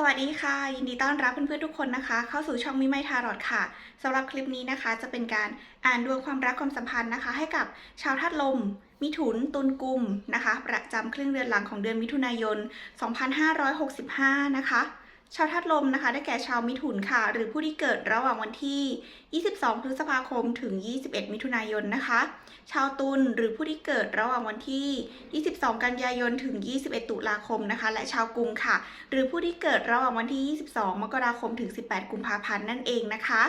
สวัสดีค่ะ ยินดีต้อนรับเพื่อนๆทุกคนนะคะ เข้าสู่ช่องมิไมทารอดค่ะสำหรับคลิปนี้นะคะ จะเป็นการอ่านดวงความรักความสัมพันธ์นะคะ ให้กับชาวธาตุลม มิถุนตุลกุมนะคะ ประจำครึ่งเดือนหลังของเดือนมิถุนายน 2565 นะคะ ชาวธาตุลมนะคะ ได้แก่ชาวมิถุนค่ะ หรือผู้ที่เกิดระหว่างวันที่ 22 พฤษภาคม ถึง 21 มิถุนายนนะคะ ชาวตุลหรือผู้ที่เกิดระหว่างวันที่ 22 กันยายน ถึง 21 ตุลาคมนะคะ และชาวกุมค่ะ หรือผู้ที่เกิดระหว่างวันที่ 22 มกราคม ถึง 18 กุมภาพันธ์นั่นเองนะคะ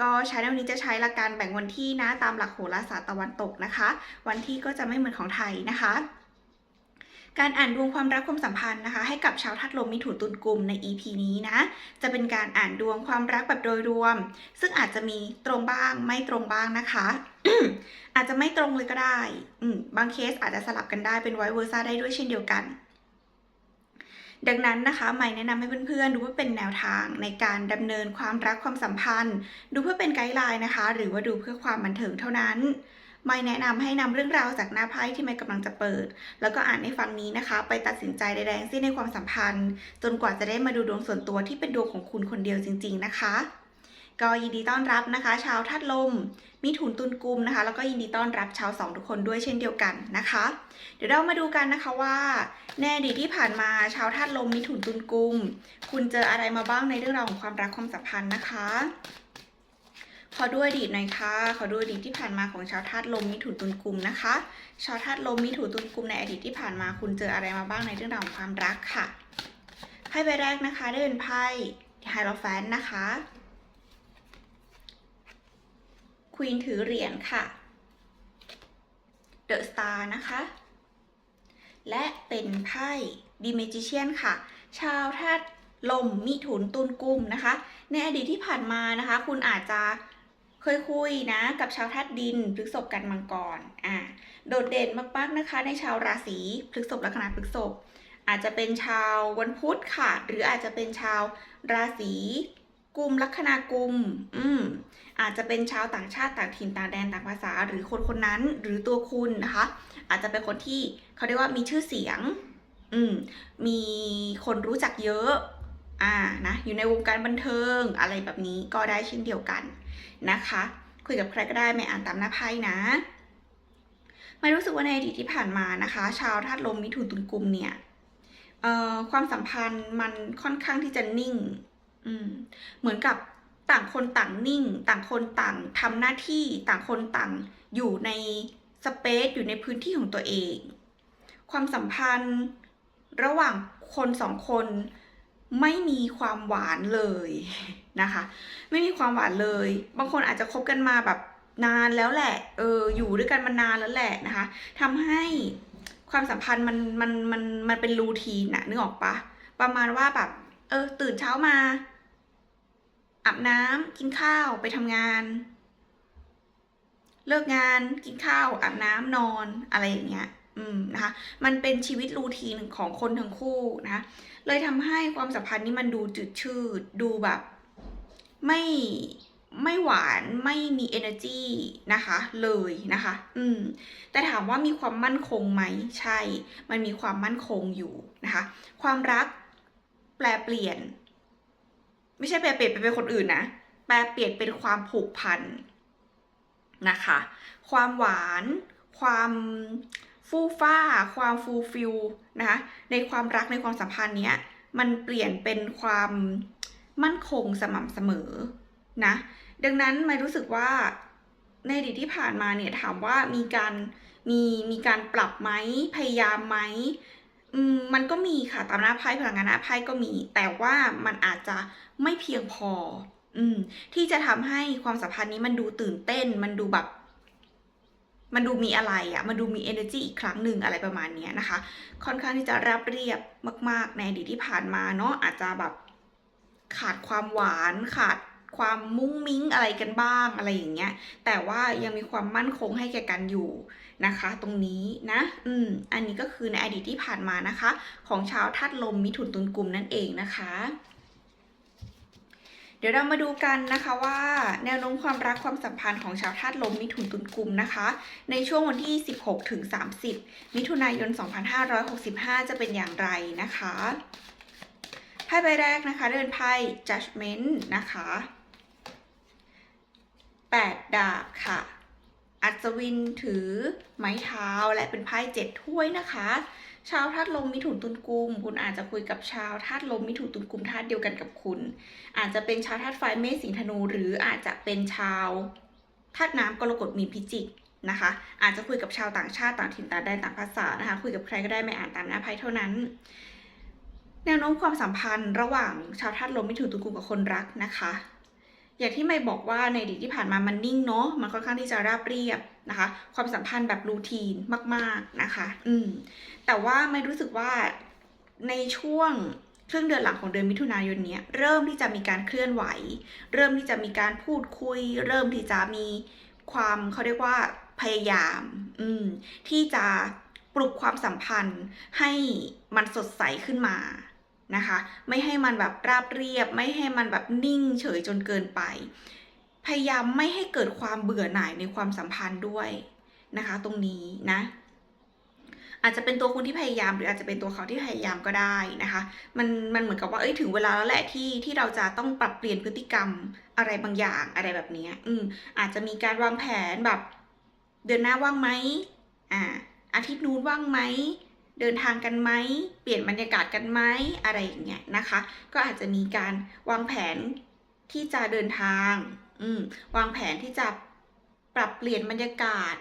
ก็ใช้ในวันนี้จะใช้หลักการแบ่งวันที่นะตามหลักโหราศาสตร์ตะวันตกนะคะ วันที่ก็จะไม่เหมือนของไทยนะคะ การอ่านดวงความรักความสัมพันธ์นะคะ ให้กับชาวธาตุลมมิถุนตุลกุมใน EP นี้นะ จะเป็นการอ่านดวงความรักแบบโดยรวม ซึ่งอาจจะมีตรงบ้างไม่ตรงบ้างนะคะ อาจจะไม่ตรงเลยก็ได้อืบางเคสอาจจะสลับกันได้เป็นไวเวอร์ซ่าได้ด้วยเช่นเดียวกันดังนั้นนะคะใหม่แนะนำให้เพื่อนๆ ดูว่าเป็นแนวทางในการดำเนินความรักความสัมพันธ์ ดูเพื่อเป็นไกด์ไลน์นะคะ หรือว่าดูเพื่อความบันเทิงเท่านั้น ไม่แนะนำให้นำเรื่องราวจากหน้าไพ่ที่ไม่กำลังจะเปิด แล้วก็อ่านให้ฟังนี้นะคะ ไปตัดสินใจใดๆทั้งสิ้นในความสัมพันธ์ จนกว่าจะได้มาดูดวงส่วนตัวที่เป็นดวงของคุณคนเดียวจริง ๆ นะคะก็ยินดีต้อนรับนะคะ ชาวธาตุลมมิถุนตุลกุมนะคะ แล้วก็ยินดีต้อนรับชาวสองทุกคนด้วยเช่นเดียวกันนะคะ เดี๋ยวเรามาดูกันนะคะว่าในอดีที่ผ่านมาชาวธาตุลมมิถุนตุลกุม คุณเจออะไรมาบ้างในเรื่องราวของความรักความสัมพันธ์นะคะ ขอดูอดีตหน่อยค่ะ ขอดูอดีตที่ผ่านมาของชาวธาตุลมมิถุนตุลกุมนะคะ ชาวธาตุลมมิถุนตุลกุมในอดีตที่ผ่านมาคุณเจออะไรมาบ้างในเรื่องราวของความรักค่ะ ไพ่ใบแรกนะคะได้เป็นไพ่ไฮโรแฟนนะคะ ควีนถือเหรียญค่ะเดอะสตาร์นะคะ และเป็นไพ่ดีเมจิเชียนค่ะ ชาวธาตุลมมิถุนตุลกุมนะคะ ในอดีตที่ผ่านมานะคะ คุณอาจจะ เคยคุยนะกับชาวธาตุดินพฤกษภกันมังกรอ่าโดดเด่นมากๆนะคะ ในชาวราศีพฤกษภลัคนาพฤกษภอาจจะเป็นชาววันพุธค่ะ หรืออาจจะเป็นชาวราศีกุมลัคนากุม อืม อาจจะเป็นชาวต่างชาติต่างถิ่นต่างแดนต่างภาษา หรือคนคนนั้นหรือตัวคุณนะคะ อาจจะเป็นคนที่เขาเรียกว่ามีชื่อเสียง อืม มีคนรู้จักเยอะ อ่านะอยู่ในวงการบันเทิงอะไรแบบนี้ก็ได้เช่นเดียวกันนะคะ คุยกับใครก็ได้ไม่อ่านตามหน้าไพ่นะไม่รู้สึกว่าในอดีตที่ผ่านมานะคะ ชาวธาตุลมมิถุนตุลกุมเนี่ยความสัมพันธ์มันค่อนข้างที่จะนิ่งอืเหมือนกับต่างคนต่างนิ่ง ต่างคนต่างทำหน้าที่ต่างคนต่างอยู่ในสเปซอยู่ในพื้นที่ของตัวเอง ความสัมพันธ์ระหว่างคนสองคน ไม่มีความหวานเลยนะคะ ไม่มีความหวานเลย บางคนอาจจะคบกันมาแบบนานแล้วแหละเอออยู่ด้วยกันมานานแล้วแหละนะคะทำให้ความสัมพันธ์มันมันมันมันเป็นรูทีนนะนึกออกปะประมาณว่าแบบ เออ ตื่นเช้ามาอาบน้ำกินข้าวไปทำงาน เลิกงานกินข้าวอาบน้ำนอนอะไรอย่างเงี้ย อืมนะคะ มันเป็นชีวิตรูทีนของคนทั้งคู่นะะเลยทำให้ความสัมพันธ์นี้มันดูจืดชืด ดูแบบ ไม่ไม่หวานไม่มี energy นะคะ เลยนะคะ อืม แต่ถามว่ามีความมั่นคงไหม ใช่ มันมีความมั่นคงอยู่นะคะ ความรักแปลเปลี่ยน ไม่ใช่แปลเปลี่ยนไปเป็นคนอื่นนะ แปลเปลี่ยนเป็นความผูกพันนะคะ ความหวาน ความ ฟู่ฟ้า ความฟูลฟิลนะคะในความรักในความสัมพันธ์เนี้ยมันเปลี่ยนเป็นความมั่นคงสม่ำเสมอนะดังนั้นไม่รู้สึกว่าในอดีตที่ผ่านมาเนี่ยถามว่ามีการมีมีการปรับไหมพยายามไหมมันก็มีค่ะตามหน้าไพ่พลังงานหน้าไพ่ก็มี แต่ว่ามันอาจจะไม่เพียงพอ อืม ที่จะทำให้ความสัมพันธ์นี้มันดูตื่นเต้น มันดูแบบ มันดูมีอะไรอะ่ะ มันดูมี energy อีกครั้งหนึ่งอะไรประมาณนี้นะคะ ค่อนข้างที่จะราบเรียบมาก ๆ ในอดีตที่ผ่านมาเนาะอาจจะแบบขาดความหวานขาดความมุ้งมิ้งอะไรกันบ้างอะไรอย่างเงี้ย แต่ว่ายังมีความมั่นคงให้แก่กันอยู่นะคะ ตรงนี้นะ อืม อันนี้ก็คือในอดีตที่ผ่านมานะคะ ของชาวธาตุลมมิถุนตุลกุมนั่นเองนะคะ เดี๋ยวเรามาดูกันนะคะว่าแนวโน้มความรักความสัมพันธ์ของชาวธาตุลมมิถุนตุลกุมนะคะ ในช่วงวันที่ 16ถึง30 มิถุนายน 2565 จะเป็นอย่างไรนะคะไพ่ใบแรกนะคะเดินไพ่ judgment นะคะ 8 ดาบค่ะ อัศวินถือไม้เท้าและเป็นไพ่เจ็ดถ้วยนะคะ ชาวธาตุลมมิถุนตุลกุม คุณอาจจะคุยกับชาวธาตุลมมิถุนตุลกุมธาตุเดียวกันกับคุณ อาจจะเป็นชาวธาตุไฟเมษสิงธนู หรืออาจจะเป็นชาวธาตุน้ำกรกฎมีนพิจิกนะคะ อาจจะคุยกับชาวต่างชาติต่างถิ่นต่างแดนต่างภาษานะคะ คุยกับใครก็ได้ไม่อ่านตามหน้าไพ่เท่านั้นแนวโน้มความสัมพันธ์ระหว่างชาวธาตุลมมิถุนตุลกุมกับคนรักนะคะ อย่างที่ไม่บอกว่าในอดีตที่ผ่านมามันนิ่งเนาะมันค่อนข้างที่จะราบเรียบนะคะ ความสัมพันธ์แบบรูทีนมาก ๆนะคะ อืมแต่ว่าไม่รู้สึกว่าในช่วงครึ่งเดือนหลังของเดือนมิถุนายนเนี้ยเริ่มที่จะมีการเคลื่อนไหว เริ่มที่จะมีการพูดคุย เริ่มที่จะมีความเขาเรียกว่าพยายาม อืมที่จะปลุกความสัมพันธ์ให้มันสดใสขึ้นมา นะคะ ไม่ให้มันแบบราบเรียบ ไม่ให้มันแบบนิ่งเฉยจนเกินไป พยายามไม่ให้เกิดความเบื่อหน่ายในความสัมพันธ์ด้วยนะคะ ตรงนี้นะ อาจจะเป็นตัวคุณที่พยายามหรืออาจจะเป็นตัวเขาที่พยายามก็ได้นะคะ มันมันเหมือนกับว่าเอ้ยถึงเวลาแล้วแหละที่ที่เราจะต้องปรับเปลี่ยนพฤติกรรมอะไรบางอย่างอะไรแบบนี้อืมอาจจะมีการวางแผนแบบ เดือนหน้าว่างไหมอ่าอาทิตย์นู้นว่างไหม เดินทางกันไหม เปลี่ยนบรรยากาศกันไหมอะไรอย่างเงี้ยนะคะ ก็อาจจะมีการวางแผนที่จะเดินทางอืวางแผนที่จะปรับเปลี่ยนบรรยากาศ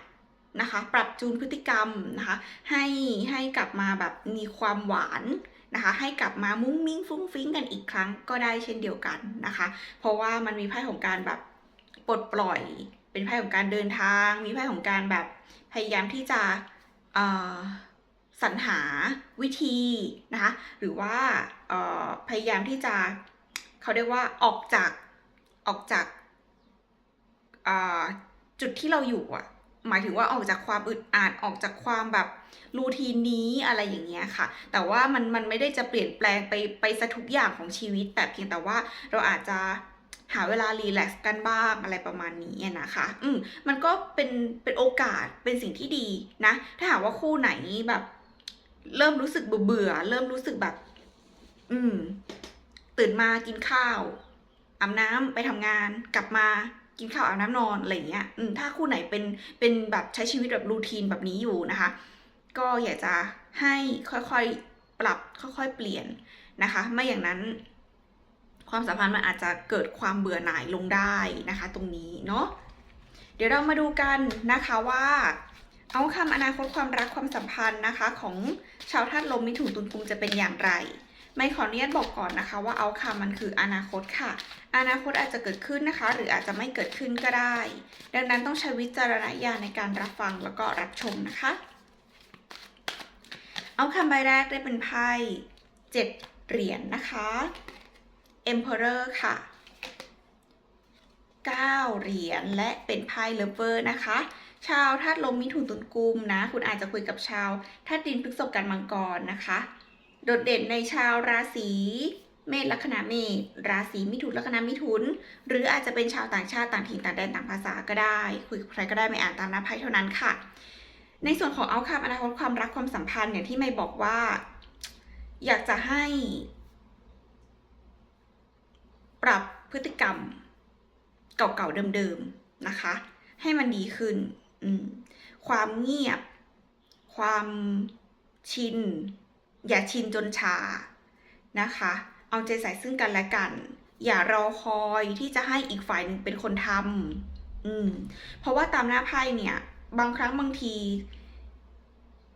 นะคะ ปรับจูนพฤติกรรมนะคะ ให้ให้กลับมาแบบมีความหวานนะคะ ให้กลับมามุ้งมิ้งฟุ้งฟิ้งกันอีกครั้งก็ได้เช่นเดียวกันนะคะ เพราะว่ามันมีไพ่ของการแบบปลดปล่อย เป็นไพ่ของการเดินทาง มีไพ่ของการแบบพยายามที่จะเอ่อ สรรหาวิธีนะคะหรือว่าพยายามที่จะเขาเรียกว่าออกจากออกจากจุดที่เราอยู่อะหมายถึงว่าออกจากความอึดอัดออกจากความแบบรูทีนนี้อะไรอย่างเงี้ยค่ะ แต่ว่ามันมันไม่ได้จะเปลี่ยนแปลงไปไปซะทุกอย่างของชีวิต แต่เพียงแต่ว่าเราอาจจะหาเวลารีแลกซ์กันบ้างอะไรประมาณนี้นะคะ อืมมันก็เป็นเป็นโอกาสเป็นสิ่งที่ดีนะ ถ้าหากว่าคู่ไหนแบบ เริ่มรู้สึกเบื่อเริ่มรู้สึกแบบ อืม ตื่นมากินข้าวอาบน้ำไปทำงานกลับมากินข้าวอาบน้ำนอนอะไรอย่างเงี้ย อืม ถ้าคู่ไหนเป็นเป็นแบบใช้ชีวิตแบบรูทีนแบบนี้อยู่นะคะ ก็อยากจะให้ค่อยๆปรับค่อยๆเปลี่ยนนะคะ ไม่อย่างนั้น ความสัมพันธ์มันอาจจะเกิดความเบื่อหน่ายลงได้นะคะ ตรงนี้เนาะเดี๋ยวเรามาดูกันนะคะว่า เอาคำอนาคตความรักความสัมพันธ์นะคะ ของชาวธาตุลมมิถุนตุลกุมจะเป็นอย่างไร ไม่ขออนุญาตบอกก่อนนะคะ ว่าเอาคำมันคืออนาคตค่ะ อนาคตอาจจะเกิดขึ้นนะคะ หรืออาจจะไม่เกิดขึ้นก็ได้ ดังนั้นต้องใช้วิจารณญาณในการรับฟังแล้วก็รับชมนะคะ เอาคำใบแรกได้เป็นไพ่เจ็ดเหรียญนะคะ Emperor ค่ะ 9 เหรียญและเป็นไพ่เลเวอร์นะคะ ชาวธาตุลมมิถุนตุลกุมนะ คุณอาจจะคุยกับชาวธาตุดินพฤกษภกันมังกรนะคะ โดดเด่นในชาวราศีเมษลัคนาเมษราศีมิถุนลัคนามิถุน หรืออาจจะเป็นชาวต่างชาติต่างถิ่นต่างแดนต่างภาษาก็ได้ คุยกับใครก็ได้ไม่อ่านตามหน้าไพ่เท่านั้นค่ะ ในส่วนของเอาคำอนาคตความรักความสัมพันธ์เนี่ยที่ไม่บอกว่า อยากจะให้ ปรับพฤติกรรม เก่าๆเดิมๆนะคะ ให้มันดีขึ้น อืม ความเงียบ ความชิน อย่าชินจนชานะคะ เอาใจใส่ซึ่งกันและกัน อย่ารอคอยที่จะให้อีกฝ่ายหนึ่งเป็นคนทำอืม เพราะว่าตามหน้าไพ่เนี่ย บางครั้งบางที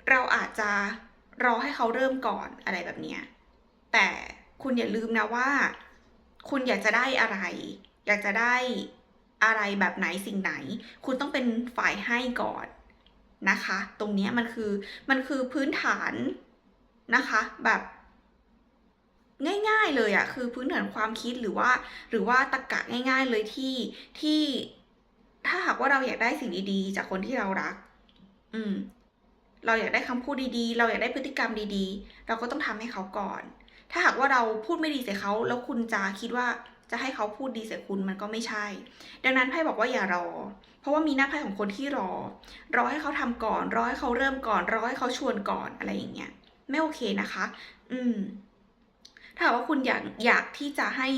เราอาจจะรอให้เขาเริ่มก่อนอะไรแบบเนี้ยแต่คุณอย่าลืมนะว่า คุณอยากจะได้อะไร อยากจะได้ อะไรแบบไหนสิ่งไหน คุณต้องเป็นฝ่ายให้ก่อนนะคะ ตรงนี้มันคือมันคือพื้นฐานนะคะ แบบง่ายๆเลยอะคือพื้นฐานความคิดหรือว่า หรือว่าตรรกะง่าย ๆเลยที่ที่ถ้าหากว่าเราอยากได้สิ่งดีๆ จากคนที่เรารัก อืม เราอยากได้คำพูดดีๆ เราอยากได้พฤติกรรมดีๆ เราก็ต้องทำให้เขาก่อน ถ้าหากว่าเราพูดไม่ดีใส่เขา แล้วคุณจะคิดว่า จะให้เขาพูดดีใส่คุณมันก็ไม่ใช่ ดังนั้นไพ่บอกว่าอย่ารอ เพราะว่ามีหน้าไพ่ของคนที่รอ รอให้เขาทำก่อน รอให้เขาเริ่มก่อน รอให้เขาชวนก่อนอะไรอย่างเงี้ย ไม่โอเคนะคะ อืม ถ้าหากว่าคุณอยากอยากที่จะให้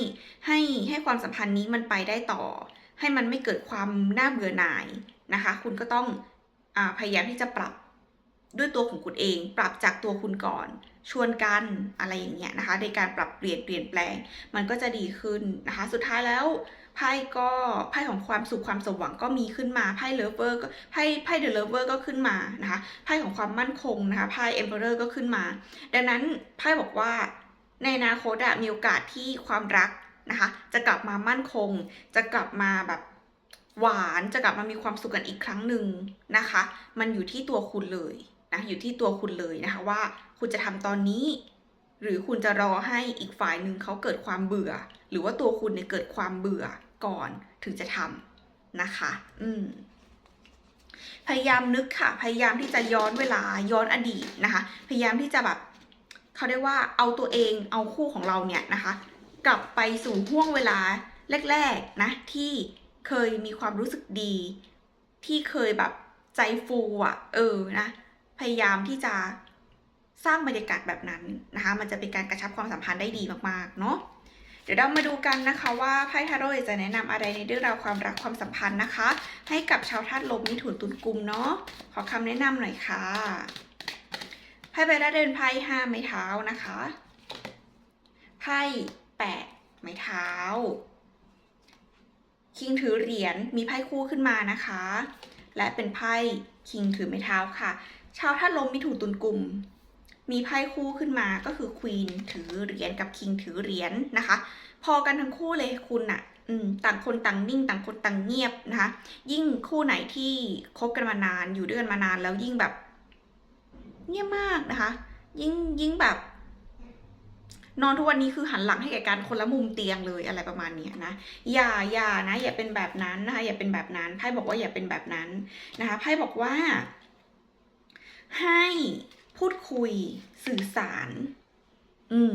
ให้ให้ความสัมพันธ์นี้มันไปได้ต่อ ให้มันไม่เกิดความน่าเบื่อหน่ายนะคะ คุณก็ต้องอพยายามที่จะปรับ ด้วยตัวของคุณเอง ปรับจากตัวคุณก่อน ชวนกันอะไรอย่างเงี้ยนะคะ ในการปรับเปลี่ยนเปลี่ยนแปลง มันก็จะดีขึ้นนะคะ สุดท้ายแล้วไพ่ก็ไพ่ของความสุขความสมหวังก็มีขึ้นมาไพ่เลเวอร์ก็ไพ่ไพ่เดอะเลเวอร์ก็ขึ้นมานะคะไพ่ของความมั่นคงนะคะไพ่เอ็มเพอเรอร์ก็ขึ้นมา ดังนั้นไพ่บอกว่าในอนาคตอะมีโอกาสที่ความรักนะคะ จะกลับมามั่นคง จะกลับมาแบบหวานจะกลับมามีความสุขกันอีกครั้งหนึ่งนะคะ มันอยู่ที่ตัวคุณเลย นะอยู่ที่ตัวคุณเลยนะคะว่าคุณจะทำตอนนี้ หรือคุณจะรอให้อีกฝ่ายหนึ่งเขาเกิดความเบื่อ หรือว่าตัวคุณเนี่ยเกิดความเบื่อก่อนถึงจะทำนะคะ อืมพยายามนึกค่ะ พยายามที่จะย้อนเวลาย้อนอดีตนะคะ พยายามที่จะแบบเขาเรียกว่าเอาตัวเองเอาคู่ของเราเนี่ยนะคะ กลับไปสู่ห่วงเวลาแรกๆนะที่เคยมีความรู้สึกดี ที่เคยแบบใจฟูอะ เออนะ พยายามที่จะสร้างบรรยากาศแบบนั้นนะคะ มันจะเป็นการกระชับความสัมพันธ์ได้ดีมากๆ เนาะเดี๋ยวเรามาดูกันนะคะว่าไพ่ทาโร่จะแนะนำอะไรในเรื่องราวความรักความสัมพันธ์นะคะ ให้กับชาวธาตุลมมิถุนตุลกุมเนาะขอคำแนะนำหน่อยค่ะไพ่ใบแรกเดินไพ่ห้าไม้เท้านะคะไพ่แปดไม้เท้าคิงถือเหรียญมีไพ่คู่ขึ้นมานะคะ และเป็นไพ่คิงถือไม้เท้าค่ะ ชาวธาตุลมมิถุนตุลกุมมีไพ่คู่ขึ้นมาก็คือควีนถือเหรียญกับคิงถือเหรียญนะคะ พอกันทั้งคู่เลยคุณอะอืมต่างคนต่างนิ่งต่างคนต่างเงียบนะคะ ยิ่งคู่ไหนที่คบกันมานานอยู่ด้วยกันมานานแล้วยิ่งแบบ เงียบมากนะคะ ยิ่งยิ่งแบบ นอนทุกวันนี้คือหันหลังให้แก่การคนละมุมเตียงเลยอะไรประมาณนี้นะอย่าอย่านะ อย่าเป็นแบบนั้นนะคะ อย่าเป็นแบบนั้นไพ่บอกว่าอย่าเป็นแบบนั้นนะคะไพ่บอกว่า ให้พูดคุยสื่อสาร อืม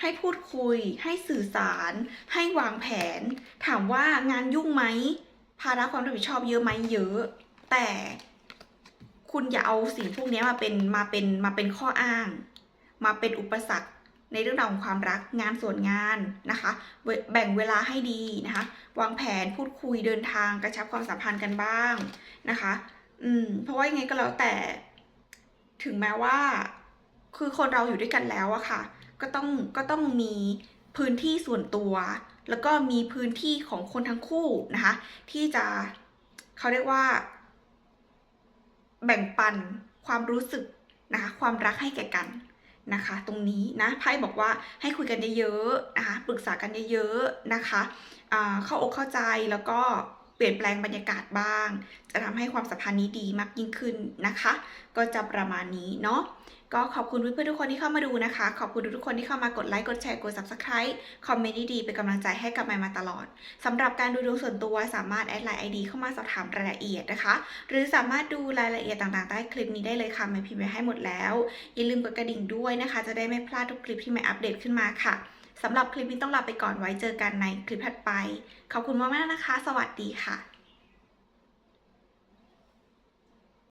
ให้พูดคุย ให้สื่อสาร ให้วางแผน ถามว่างานยุ่งไหม ภาระความรับผิดชอบเยอะไหมเยอะ แต่คุณอย่าเอาสิ่งพวกนี้มาเป็นมาเป็นมาเป็นข้ออ้าง มาเป็นอุปสรรคในเรื่องราวของความรักงานส่วนงานนะคะ แบ่งเวลาให้ดีนะคะ วางแผนพูดคุยเดินทางกระชับความสัมพันธ์กันบ้างนะคะ อืมเพราะว่ายังไงก็แล้วแต่ ถึงแม้ว่า คือคนเราอยู่ด้วยกันแล้วอะค่ะ ก็ต้องก็ต้องมีพื้นที่ส่วนตัว แล้วก็มีพื้นที่ของคนทั้งคู่นะคะ ที่จะเขาเรียกว่า แบ่งปันความรู้สึกนะคะ ความรักให้แก่กันนะคะ ตรงนี้นะไพ่บอกว่าให้คุยกันเยอะๆนะคะปรึกษากันเยอะๆนะคะเข้าอกเข้าใจแล้วก็ เปลี่ยนแปลงบรรยากาศบ้าง จะทำให้ความสัมพันธ์นี้ดีมากยิ่งขึ้นนะคะ ก็จะประมาณนี้เนาะก็ขอบคุณเพื่อนๆทุกคนที่เข้ามาดูนะคะ ขอบคุณทุกคนที่เข้ามากดไลค์กดแชร์กด subscribe คอมเมนต์ดีๆเป็นกำลังใจให้กับแมนมาตลอดสำหรับการดูดวงส่วนตัวสามารถแอดไลน์ ID เข้ามาสอบถามรายละเอียดนะคะ หรือสามารถดูรายละเอียดต่างๆใต้คลิปนี้ได้เลยค่ะแมนพิมพ์ไว้ให้หมดแล้ว อย่าลืมกดกระดิ่งด้วยนะคะ จะได้ไม่พลาดทุกคลิปที่แมนอัปเดตขึ้นมาค่ะ สำหรับคลิปนี้ต้องลาไปก่อนไว้เจอกันในคลิปถัดไป ขอบคุณมากๆนะคะ สวัสดีค่ะ